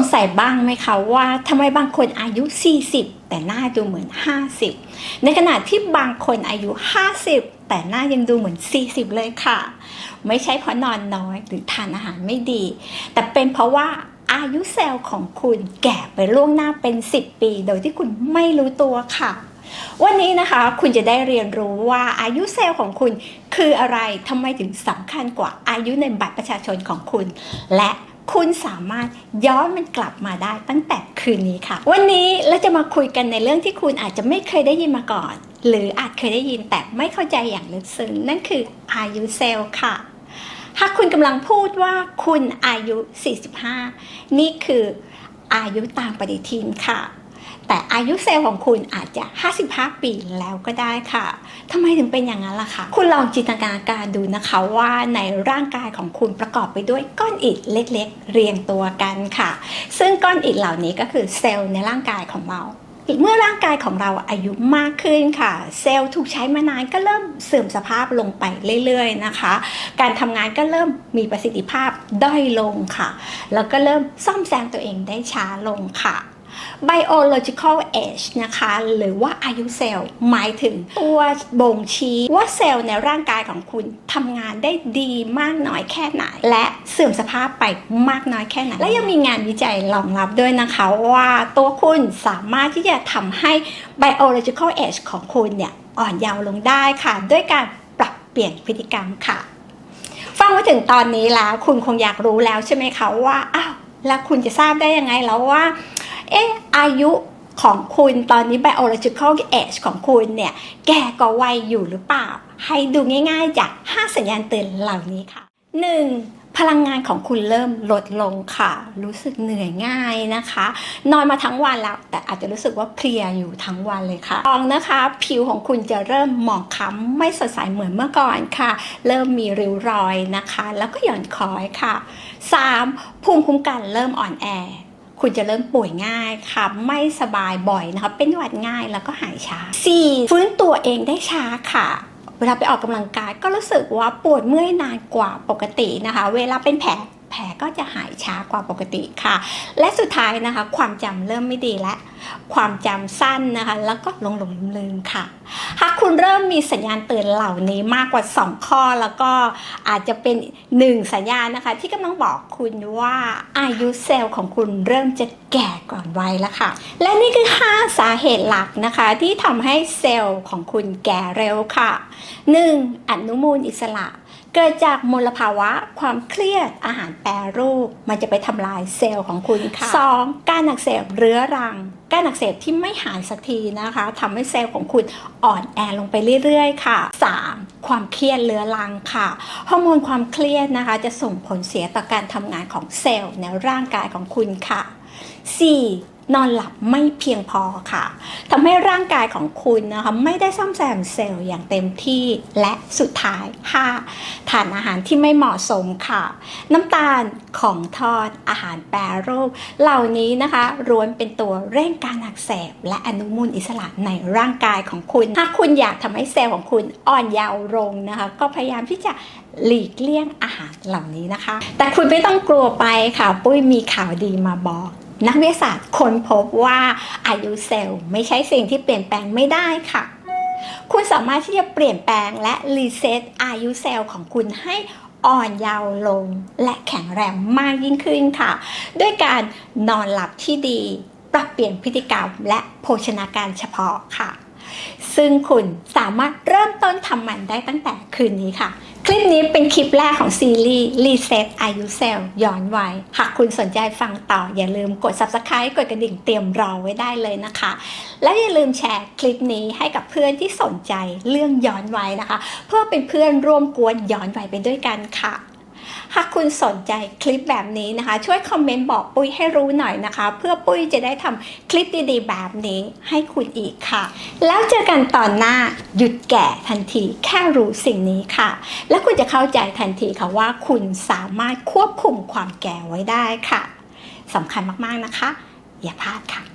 งสัยบ้างไหมคะว่าทำไมบางคนอายุ 40 แต่หน้าดูเหมือน 50 ในขณะที่บางคนอายุ 50 แต่หน้ายังดูเหมือน 40 เลยค่ะ ไม่ใช่เพราะนอนน้อยหรือทานอาหารไม่ดี แต่เป็นเพราะว่าอายุเซลล์ของคุณแก่ไปล่วงหน้าเป็น 10 ปี โดยที่คุณไม่รู้ตัวค่ะวันนี้นะคะคุณจะได้เรียนรู้ว่าอายุเซลล์ของคุณคืออะไรทำไมถึงสำคัญกว่าอายุในบัตรประชาชนของคุณ และ คุณสามารถย้อนมันกลับมาได้ตั้งแต่คืนนี้ค่ะ วันนี้เราจะมาคุยกันในเรื่องที่คุณอาจจะไม่เคยได้ยินมาก่อน หรืออาจเคยได้ยินแต่ไม่เข้าใจอย่างลึกซึ้งนั่นคืออายุเซลล์ค่ะหากคุณกำลังพูดว่าคุณอายุ 45 นี่คืออายุตามปฏิทินค่ะ แต่อายุเซลล์ของคุณอาจจะ 55 ปีแล้วก็ได้ค่ะทำไมถึงเป็นอย่างนั้นล่ะคะคุณลองจินตนาการดูนะคะว่าในร่างกายของคุณประกอบไปด้วยก้อนอิฐเล็กๆ เรียงตัวกันค่ะ ซึ่งก้อนอิฐเหล่านี้ก็คือเซลล์ในร่างกายของเราเมื่อร่างกายของเราอายุมากขึ้นค่ะ เซลล์ถูกใช้มานานก็เริ่มเสื่อมสภาพลงไปเรื่อยๆนะคะ การทำงานก็เริ่มมีประสิทธิภาพด้อยลงค่ะ แล้วก็เริ่มซ่อมแซมตัวเองได้ช้าลงค่ะ biological age นะคะ หรือว่าอายุเซลล์ หมายถึงตัวบ่งชี้ว่าเซลล์ในร่างกายของคุณทำงานได้ดีมากน้อยแค่ไหน และเสื่อมสภาพไปมากน้อยแค่ไหน และยังมีงานวิจัยรองรับด้วยนะคะว่าตัวคุณสามารถที่จะทำให้ biological age ของคุณเนี่ยอ่อนเยาว์ลงได้ค่ะ ด้วยการปรับเปลี่ยนพฤติกรรมค่ะ ฟังมาถึงตอนนี้แล้วคุณคงอยากรู้แล้วใช่ไหมคะว่าอ้าวแล้วคุณจะทราบได้ยังไงแล้วว่า เอ๊ะอายุของคุณตอนนี้ biological age ของคุณเนี่ย แก่กว่าวัยอยู่หรือเปล่า ให้ดูง่ายๆจาก 5 สัญญาณเตือนเหล่านี้ค่ะ 1. พลังงานของคุณเริ่มลดลงค่ะ รู้สึกเหนื่อยง่ายนะคะ นอนมาทั้งวันแล้ว แต่อาจจะรู้สึกว่าเพลียอยู่ทั้งวันเลยค่ะสองนะคะ ผิวของคุณจะเริ่มหมองคล้ำไม่สดใสเหมือนเมื่อก่อนค่ะ เริ่มมีริ้วรอยนะคะ แล้วก็หย่อนคล้อยค่ะ 3. ภูมิคุ้มกันเริ่มอ่อนแอ คุณจะเริ่มป่วยง่ายค่ะ ไม่สบายบ่อยนะคะ เป็นหวัดง่ายแล้วก็หายช้า 4. ฟื้นตัวเองได้ช้าค่ะเวลาไปออกกำลังกายก็รู้สึกว่าปวดเมื่อยนานกว่าปกตินะคะ เวลาเป็นแผล แผลก็จะหายช้ากว่าปกติค่ะ และสุดท้ายนะคะ ความจำเริ่มไม่ดีและ ความจำสั้นนะคะ แล้วก็หลงหลงลืมค่ะ หากคุณเริ่มมีสัญญาณเตือนเหล่านี้มากกว่า 2 ข้อแล้วก็อาจจะเป็น 1 สัญญาณนะคะ ที่กำลังบอกคุณว่าอายุเซลล์ของคุณเริ่มจะแก่ก่อนวัยแล้วค่ะ และนี่คือ 5 สาเหตุหลักนะคะ ที่ทำให้เซลล์ของคุณแก่เร็วค่ะ 1. อนุมูลอิสระ เกิดจากมลภาวะ ความเครียดอาหารแปรรูป มันจะไปทำลายเซลล์ของคุณค่ะ 2. การอักเสบเรื้อรัง การอักเสบที่ไม่หายสักทีนะคะทำให้เซลล์ของคุณอ่อนแอลงไปเรื่อยๆ ค่ะ 3. ความเครียดเรื้อรังค่ะฮอร์โมนความเครียดนะคะ จะส่งผลเสียต่อการทำงานของเซลล์ในร่างกายของคุณค่ะ 4. นอนหลับไม่เพียงพอค่ะทำให้ร่างกายของคุณนะคะไม่ได้ซ่อมแซมเซลล์อย่างเต็มที่และสุดท้าย 5. ทานอาหารที่ไม่เหมาะสมค่ะ น้ำตาลของทอดอาหารแปรรูป เหล่านี้นะคะล้วนเป็นตัวเร่งการอักเสบ และอนุมูลอิสระในร่างกายของคุณ ถ้าคุณอยากทำให้เซลล์ของคุณอ่อนเยาว์ลงนะคะ ก็พยายามที่จะหลีกเลี่ยงอาหารเหล่านี้นะคะ แต่คุณไม่ต้องกลัวไปค่ะ ปุ้ยมีข่าวดีมาบอก นักวิทยาศาสตร์ค้นพบว่าอายุเซลล์ไม่ใช่สิ่งที่เปลี่ยนแปลงไม่ได้ค่ะ คุณสามารถที่จะเปลี่ยนแปลงและรีเซ็ตอายุเซลล์ของคุณให้อ่อนเยาว์ลงและแข็งแรงมากยิ่งขึ้นค่ะ ด้วยการนอนหลับที่ดี ปรับเปลี่ยนพฤติกรรมและโภชนาการเฉพาะค่ะ ซึ่งคุณสามารถเริ่มต้นทำมันได้ตั้งแต่คืนนี้ค่ะ คลิปนี้เป็นคลิปแรกของซีรีส์ Reset อายุเซลล์ย้อนวัยหากคุณสนใจฟังต่อ อย่าลืมกด Subscribe กดกระดิ่งเตรียมรอไว้ได้เลยนะคะ และอย่าลืมแชร์คลิปนี้ให้กับเพื่อนที่สนใจเรื่องย้อนวัยนะคะ เพื่อเป็นเพื่อนร่วมกวนย้อนวัยไปด้วยกันค่ะ หากคุณสนใจคลิปแบบนี้นะคะ ช่วยคอมเมนต์บอกปุ้ยให้รู้หน่อยนะคะ เพื่อปุ้ยจะได้ทำคลิปดีๆ แบบนี้ให้คุณอีกค่ะ แล้วเจอกันตอนหน้าหยุดแก่ทันทีแค่รู้สิ่งนี้ค่ะ และคุณจะเข้าใจทันทีค่ะว่าคุณสามารถควบคุมความแก่ไว้ได้ค่ะสำคัญมากๆนะคะ อย่าพลาดค่ะ